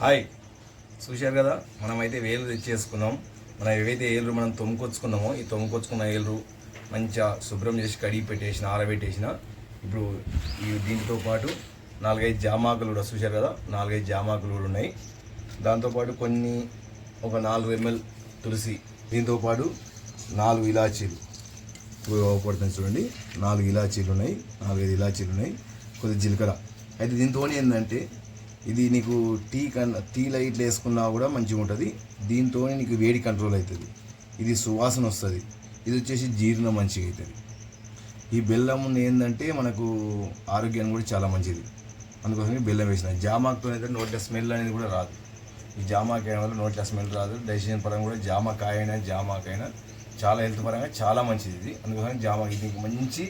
Hi. చూశారు కదా మనమైతే వేలు తెచ్చేసుకున్నాం. మనం ఏవైతే ఏళ్ళు మనం తొమ్ముకొచ్చుకున్నామో ఈ తొమ్ముకొచ్చుకున్న ఏళ్ళు మంచిగా శుభ్రం చేసి కడిగి పెట్టేసిన ఆరబెట్టేసిన. ఇప్పుడు ఈ దీంతో పాటు నాలుగైదు జామాకులు కూడా చూశారు కదా నాలుగైదు జామాకులు కూడా ఉన్నాయి. దాంతోపాటు కొన్ని ఒక నాలుగు ఎంఎల్ తులసి దీంతోపాటు నాలుగు ఇలాచీలు. ఉపయోగపడుతుంది చూడండి. నాలుగు ఇలాచీలు ఉన్నాయి నాలుగైదు ఇలాచీలు ఉన్నాయి కొద్ది జీలకర్ర. అయితే దీంతో ఏంటంటే ఇది నీకు టీ కన్నా టీ లైట్లు వేసుకున్నా కూడా మంచిగా ఉంటుంది. దీంతో నీకు వేడి కంట్రోల్ అవుతుంది ఇది సువాసన వస్తుంది. ఇది వచ్చేసి జీర్ణం మంచిగా అవుతుంది ఈ బెల్లం ఏంటంటే మనకు ఆరోగ్యానికి కూడా చాలా మంచిది. అందుకోసమే బెల్లం వేసిన. జామాకుతో అయితే నోట్ల స్మెల్ అనేది కూడా రాదు. ఈ జామాకాయ వల్ల నోట్ల స్మెల్ రాదు. డైజెషన్ పరంగా కూడా జామకాయ అయినా జామాకైనా చాలా హెల్త్ పరంగా చాలా మంచిది ఇది. అందుకోసం జామా ఇది నీకు మంచి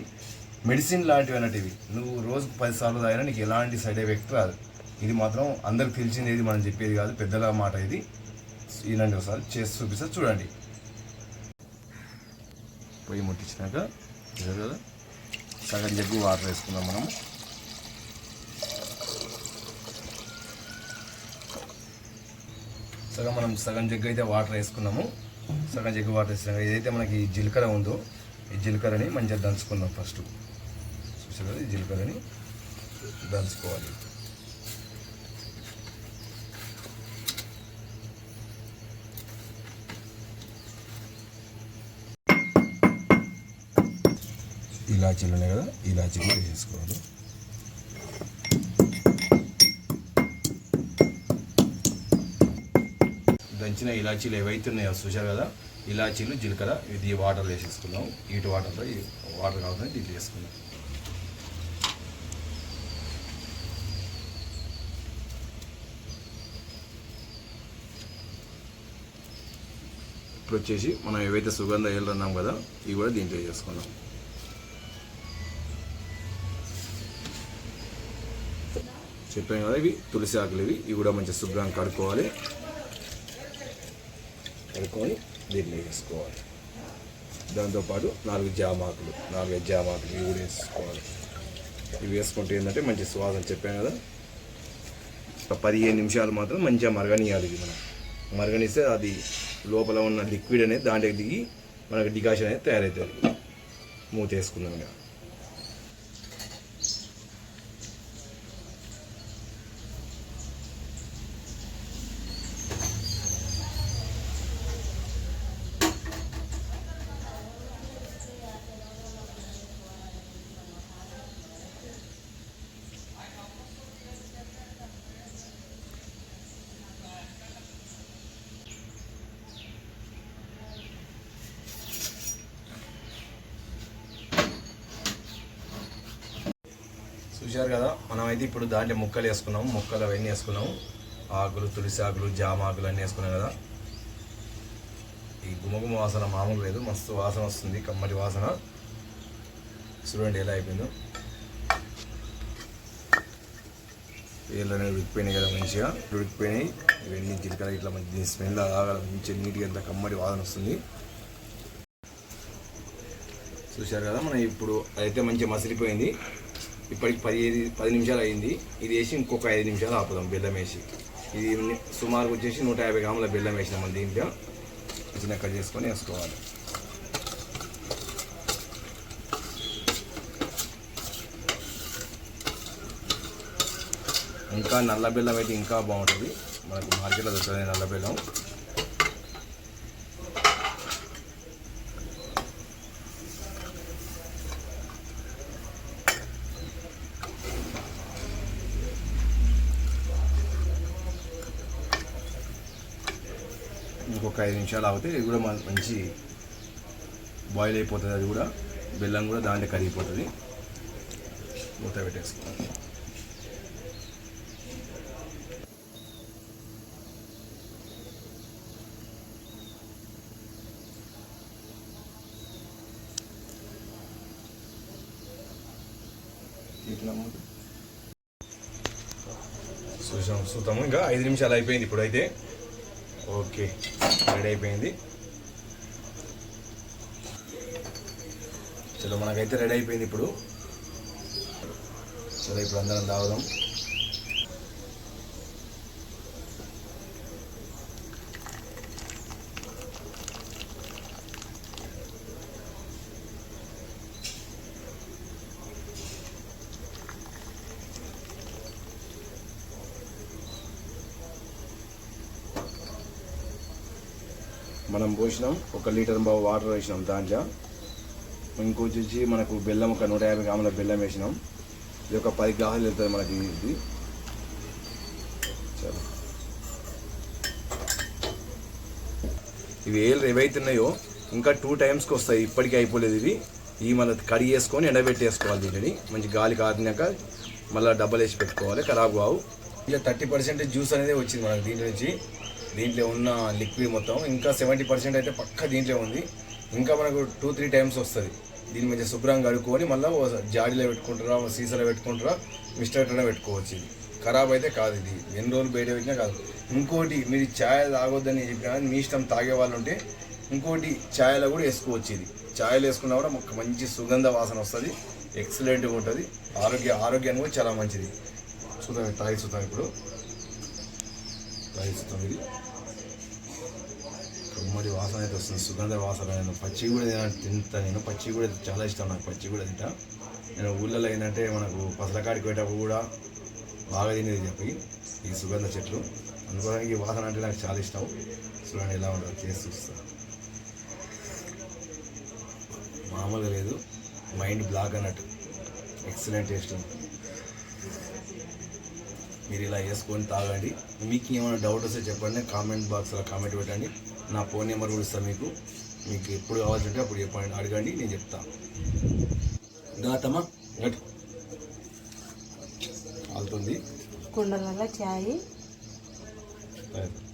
మెడిసిన్ లాంటివి అన్నట్టు ఇవి. నువ్వు రోజుకు పది సార్లు తాగినా నీకు ఎలాంటి సైడ్ ఎఫెక్ట్ రాదు. ఇది మాత్రం అందరికి తెలిసింది మనం చెప్పేది కాదు. పెద్దల మాట ఇది. ఇలాంటి ఒకసారి చేసి చూపిస్తా. చూడండి. పొయ్యి ముట్టించినాక కదా? సగం జగ్గు వాటర్ వేసుకుందాం మనం. సగం మనం సగం జగ్గు అయితే వాటర్ వేసుకున్నాము. సగం జగ్గు వాటర్ వేసినాక ఏదైతే మనకి జీలకర్ర ఉందో ఈ జీలకర్రని మంచిగా దంచుకుందాం ఫస్ట్. చూసారు? కదా ఈ జీలకర్రని దంచుకోవాలి. ఇలాచీలు ఉన్నాయి కదా ఇలాచీలు కూడా వేసుకోవాలి. దంచిన ఇలాచీలు ఏవైతే ఉన్నాయో చూసారు కదా ఇలాచీలు జీలకర్ర ఇది వాటర్లో వేసేసుకున్నాం ఇటు వాటర్లో ఈ వాటర్ కావాలని దీంట్లో వేసుకున్నాం ఇప్పుడు వచ్చేసి మనం ఏవైతే సుగంధ ఏళ్ళు అన్నాం కదా ఇవి కూడా దీంట్లో చేసుకున్నాం చెప్పాను కదా ఇవి తులసి ఆకులు ఇవి. ఇవి కూడా మంచిగా శుభ్రంగా కడుక్కోవాలి. కడుక్కొని దీన్ని వేసుకోవాలి. దాంతోపాటు నాలుగు జామాకులు నాలుగు జామాకులు ఇవి కూడా వేసుకోవాలి. ఇవి వేసుకుంటే ఏంటంటే మంచి సువాసన చెప్పాను కదా. ఒక పదిహేను నిమిషాలు మాత్రం మంచిగా మరగనియాలి ఇది మనం. మరగనిస్తే అది లోపల ఉన్న లిక్విడ్ అనేది దాంట్లోకి దిగి మనకి డికాషన్ అనేది తయారవుతుంది. మూత వేసుకుందాం ఇక. చూశారు కదా మనమైతే ఇప్పుడు దాంట్లో ముక్కలు వేసుకున్నాం ముక్కలు అవన్నీ వేసుకున్నాం. ఆకులు తులసి ఆకులు జామ ఆకులు అన్నీ వేసుకున్నాం కదా. ఈ గుమగుమ వాసన మామూలు లేదు మస్తు వాసన వస్తుంది కమ్మటి వాసన. చూడండి ఎలా అయిపోయిందో. వేళ్ళు అనేవి ఉడికిపోయినాయి కదా మంచిగా. ఉడికిపోయినాయి. ఇవన్నీ జీలకర్ర ఇట్లా మంచి స్మెల్ అలాగా మంచిగా నీట్గా ఎంత కమ్మటి వాసన వస్తుంది. చూశారు కదా మనం ఇప్పుడు అయితే మంచిగా మసిలిపోయింది. ఇప్పటికి పదిహేను పది నిమిషాలు అయింది. ఇది వేసి ఇంకొక ఐదు నిమిషాలు ఆపుదాం బెల్లం వేసి. ఇది సుమారు వచ్చేసి నూట యాభై గ్రాముల బెల్లం వేసినాం మనం దీంట్లో. చిన్న కట్ చేసుకొని వేసుకోవాలి. ఇంకా నల్ల బెల్లం అయితే ఇంకా బాగుంటుంది. మనకు మార్కెట్లో దొరుకుతుంది నల్ల బెల్లం. ఇంకొక ఐదు నిమిషాలు ఆగితే ఇది కూడా మన- మంచి బాయిల్ అయిపోతుంది అది కూడా. బెల్లం కూడా దాంట్లో కరిగిపోతుంది. మూత పెట్టేసుకోవాలి ఇట్లా చూసాం చూద్దాము. ఇంకా ఐదు నిమిషాలు అయిపోయింది ఇప్పుడైతే. ఓకే రెడీ అయిపోయింది చలో మనకైతే రెడీ అయిపోయింది ఇప్పుడు. చలో ఇప్పుడు అందరం తాగుదాం. మనం పోసినాం ఒక లీటర్ బావు వాటర్ వేసినాం దాంట్లో. ఇంకొచ్చి వచ్చి మనకు బెల్లం ఒక నూట యాభై గ్రాముల బెల్లం వేసినాం. ఇది ఒక పది గ్లాసులు వెళ్తుంది మనకి ఇది. చలో ఇవి ఏళ్ళు ఏవైతున్నాయో ఇంకా టూ టైమ్స్కి వస్తాయి. ఇప్పటికీ అయిపోలేదు ఇవి. ఇవి మళ్ళీ కడిగి వేసుకొని ఎండబెట్టేసుకోవాలి దీనిని. మంచి గాలి కాదినాక మళ్ళీ డబ్బలు వేసి పెట్టుకోవాలి. ఖరాబ్ కావు. ఇలా థర్టీ పర్సెంట్ జ్యూస్ అనేది వచ్చింది మనకి దీని నుంచి. దీంట్లో ఉన్న లిక్విడ్ మొత్తం ఇంకా సెవెంటీ పర్సెంట్ అయితే పక్క దీంట్లో ఉంది. ఇంకా మనకు టూ త్రీ టైమ్స్ వస్తుంది. దీని మంచిగా శుభ్రంగా కడుక్కొని మళ్ళీ జాడీలో పెట్టుకుంటారా సీసాలో పెట్టుకుంటారా మిస్టర్లో పెట్టుకోవచ్చు ఇది. ఖరాబ్ అయితే కాదు ఇది. ఎన్ని రోజులు బయట పెట్టినా కాదు. ఇంకోటి మీరు ఛాయ్ తాగొద్దని చెప్పినా మీ ఇష్టం తాగే వాళ్ళు ఉంటే ఇంకోటి ఛాయ్లో కూడా వేసుకోవచ్చు ఇది. ఛాయ్లో వేసుకున్నా కూడా ఒక మంచి సుగంధ వాసన వస్తుంది. ఎక్సలెంట్గా ఉంటుంది. ఆరోగ్య ఆరోగ్యానికి కూడా చాలా మంచిది. చూద్దాం తాగి చూద్దాం ఇప్పుడు. తాగి చూద్దాం ఇది. ఉమ్మడి వాసన అయితే వస్తుంది. సుగంధ వాసన నేను పచ్చి కూడా తిన- తింటా నేను. పచ్చి కూడా చాలా ఇష్టం నాకు పచ్చి కూడా తింటా. నేను ఊళ్ళలో ఏంటంటే మనకు పసలకాడికి పోయేటప్పుడు కూడా బాగా తినేది చెప్పి ఈ సుగంధ చెట్లు. అందుకోసం ఈ వాసన అంటే నాకు చాలా ఇష్టం. చూడండి ఎలా ఉంటుంది చేసి చూస్తా మామూలుగా లేదు. మైండ్ బ్లాక్ అన్నట్టు. ఎక్సలెంట్ టేస్ట్ ఉంది. మీరు ఇలా వేసుకొని తాగండి. మీకు ఏమైనా డౌట్ వస్తే చెప్పండి. కామెంట్ బాక్స్లో కామెంట్ పెట్టండి. నా ఫోన్ నెంబర్ కూడా ఇస్తాను మీకు. మీకు ఎప్పుడు కావాలంటే అప్పుడు చెప్పండి. అడగండి నేను చెప్తాను దాతమ్మా గట్టి కాలుతుంది కుండలలో చాయ్. తాగు.